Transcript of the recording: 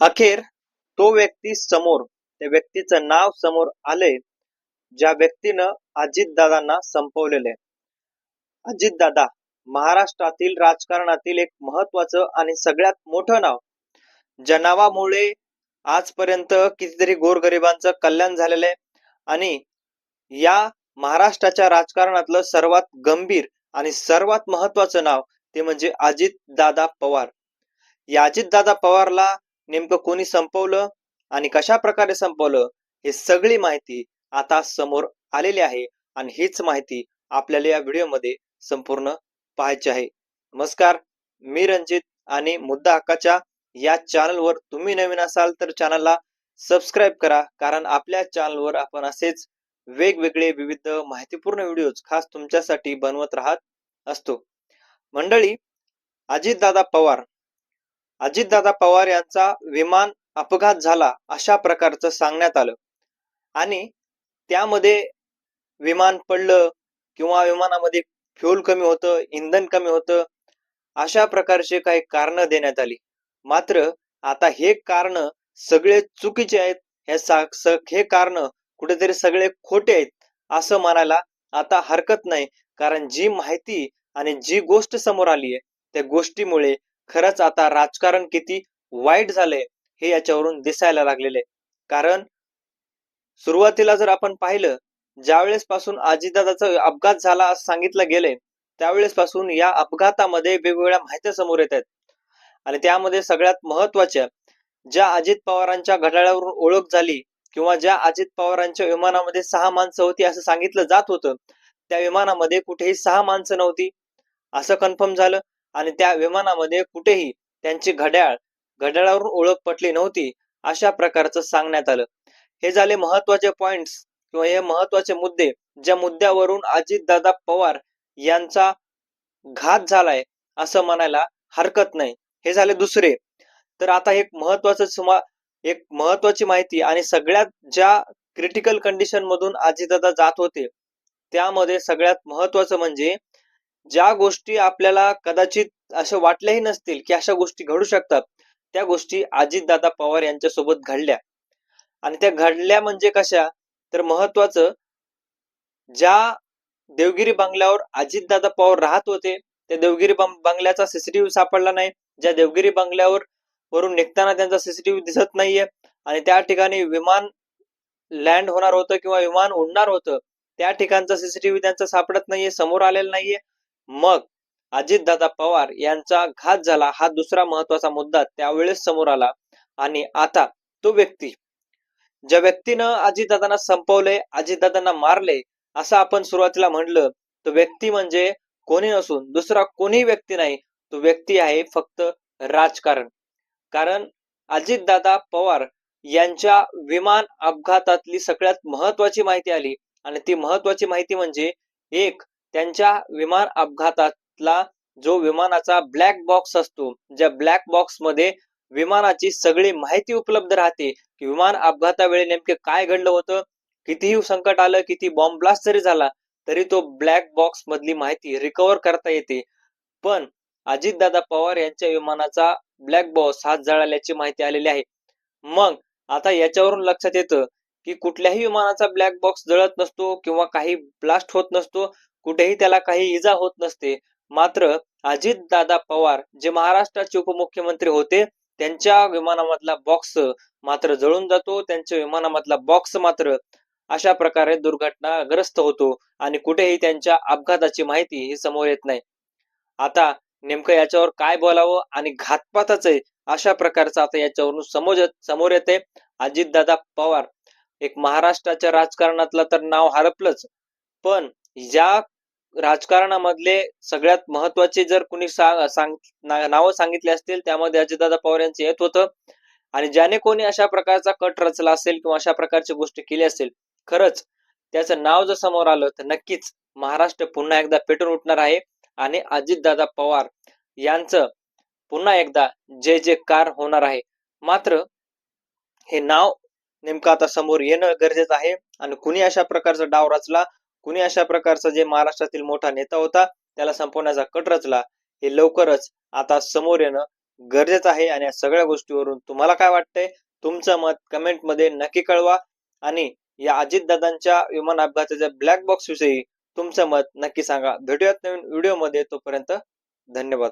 अखेर तो व्यक्ती समोर त्या व्यक्तीचं नाव समोर आले ज्या व्यक्तीनं अजितदादांना संपवलेले अजितदादा महाराष्ट्रातील राजकारणातील एक महत्वाचं आणि सगळ्यात मोठं नाव. ज्या नावामुळे आजपर्यंत कितीतरी गोरगरिबांचं कल्याण झालेलं आहे आणि या महाराष्ट्राच्या राजकारणातलं सर्वात गंभीर आणि सर्वात महत्वाचं नाव ते म्हणजे अजित दादा पवार. या अजितदादा पवारला नेमकं कोणी संपवलं आणि कशा प्रकारे संपवलं हे सगळी माहिती आता समोर आलेली आहे आणि हीच माहिती आपल्याला या व्हिडिओमध्ये संपूर्ण पाहायची आहे. नमस्कार मी रंजित आणि मुद्दा हक्काच्या या चॅनलवर तुम्ही नवीन असाल तर चॅनलला सबस्क्राईब करा कारण आपल्या चॅनलवर आपण असेच वेगवेगळे विविध माहितीपूर्ण व्हिडिओज खास तुमच्यासाठी बनवत राहत असतो. मंडळी अजितदादा पवार अजितदादा पवार यांचा विमान अपघात झाला अशा प्रकारचं सांगण्यात आलं. आणि त्यामध्ये विमान पडलं किंवा विमानामध्ये फ्यूल कमी होतं इंधन कमी होतं अशा प्रकारचे काही कारण देण्यात आली. मात्र आता हे कारण सगळे चुकीचे आहेत हे हे कारण कुठेतरी सगळे खोटे आहेत असं म्हणायला आता हरकत नाही. कारण जी माहिती आणि जी गोष्ट समोर आली आहे त्या गोष्टीमुळे खरंच आता राजकारण किती वाईट झालंय हे याच्यावरून दिसायला लागलेले. कारण सुरुवातीला जर आपण पाहिलं ज्यावेळेस पासून आजीदादाचा अपघात झाला असं सांगितलं गेले त्यावेळेस पासून या अपघातामध्ये वेगवेगळ्या माहित्या समोर येत आहेत. आणि त्यामध्ये सगळ्यात महत्त्वाच्या ज्या अजित पवारांच्या घड्याळावरून ओळख झाली किंवा ज्या अजित पवारांच्या विमानामध्ये सहा माणसं होती असं सांगितलं जात होतं त्या विमानामध्ये कुठेही सहा माणसं नव्हती. असं कन्फर्म झालं. आणि त्या विमानामध्ये कुठेही त्यांची घड्याळ घड्याळावरून ओळख पटली नव्हती अशा प्रकारचं सांगण्यात आलं. हे झाले महत्त्वाचे पॉइंट्स किंवा हे महत्त्वाचे मुद्दे ज्या मुद्द्यावरून अजितदादा पवार यांचा घात झालाय असं म्हणायला हरकत नाही. हे झाले दुसरे. तर आता एक महत्वाचं सुमा एक महत्वाची माहिती आणि सगळ्यात ज्या क्रिटिकल कंडिशन मधून अजितदादा जात होते त्यामध्ये सगळ्यात महत्वाचं म्हणजे ज्या गोष्टी आपल्याला कदाचित अशा वाटल्याही नसतील की अशा गोष्टी घडू शकतात त्या गोष्टी अजितदादा पवार यांच्या सोबत घडल्या. आणि त्या घडल्या म्हणजे कशा? तर महत्वाचं ज्या देवगिरी बंगल्यावर अजितदादा पवार राहत होते त्या देवगिरी बंगल्याचा सीसीटीव्ही सापडला नाही. ज्या देवगिरी बंगल्यावर वरून निघताना त्यांचा सीसीटीव्ही दिसत नाहीये आणि त्या ठिकाणी विमान लँड होणार होतं किंवा विमान उडणार होतं त्या ठिकाणचा सीसीटीव्ही त्यांचा सापडत नाहीये समोर आलेला नाहीये. मग अजितदादा पवार यांचा घात झाला. हा दुसरा महत्त्वाचा मुद्दा त्यावेळेस समोर आला. आणि आता तो व्यक्ती ज्या व्यक्तीनं अजितदादांना संपवलंय अजितदादांना मारले असं आपण सुरुवातीला म्हणलं तो व्यक्ती म्हणजे कोणी नसून दुसरा कोणी व्यक्ती नाही. तो व्यक्ती आहे फक्त राजकारण. कारण अजितदादा पवार यांच्या विमान अपघातातली सगळ्यात महत्वाची माहिती आली. आणि ती महत्वाची माहिती म्हणजे एक त्यांच्या विमान अपघातातला जो विमानाचा ब्लॅक बॉक्स असतो ज्या ब्लॅक बॉक्समध्ये विमानाची सगळी माहिती उपलब्ध राहते की विमान अपघातावेळी नेमके काय घडलं होतं कितीही संकट आलं किती बॉम्ब ब्लास्ट जरी झाला तरी तो ब्लॅक बॉक्स मधली माहिती रिकव्हर करता येते. पण अजितदादा पवार यांच्या विमानाचा ब्लॅक बॉक्स हात जळाल्याची माहिती आलेली आहे. मग आता याच्यावरून लक्षात येतं की कुठल्याही विमानाचा ब्लॅक बॉक्स जळत नसतो किंवा काही ब्लास्ट होत नसतो कुठेही त्याला काही इजा होत नसते. मात्र अजितदादा पवार जे महाराष्ट्राचे उपमुख्यमंत्री होते त्यांच्या विमानामधला बॉक्स मात्र जळून जातो. त्यांच्या विमानामधला बॉक्स मात्र अशा प्रकारे दुर्घटनाग्रस्त होतो आणि कुठेही त्यांच्या अपघाताची माहिती ही समोर येत नाही. आता नेमकं याच्यावर काय बोलावं आणि घातपातच आहे अशा प्रकारचं आता याच्यावरून समोर समोर येते. अजितदादा पवार एक महाराष्ट्राच्या राजकारणातलं तर नाव हरपलंच. पण या राजकारणामधले सगळ्यात महत्त्वाचे जर कुणी सा- सांग नावं सांगितली असतील त्यामध्ये अजितदादा पवार यांचं येत होतं. आणि ज्याने कोणी अशा प्रकारचा कट रचला असेल किंवा अशा प्रकारची गोष्टी केली असेल खरंच त्याचं नाव जर समोर आलं तर नक्कीच महाराष्ट्र पुन्हा एकदा पेटून उठणार आहे. आणि अजितदादा पवार यांचं पुन्हा एकदा जे जे कार होणार आहे. मात्र हे नाव नेमकं आता समोर येणं गरजेचं आहे. आणि कुणी अशा प्रकारचा डाव रचला कुणी अशा प्रकारचा जे महाराष्ट्रातील मोठा नेता होता त्याला संपवण्याचा कट रचला हे लवकरच आता समोर येणं गरजेचं आहे. आणि या सगळ्या गोष्टीवरून तुम्हाला काय वाटतंय? तुमचं मत कमेंटमध्ये नक्की कळवा. आणि या अजितदादांच्या विमान अपघाताच्या ब्लॅक बॉक्स विषयी तुमचं मत नक्की सांगा. भेटूयात नवीन व्हिडिओमध्ये तोपर्यंत धन्यवाद.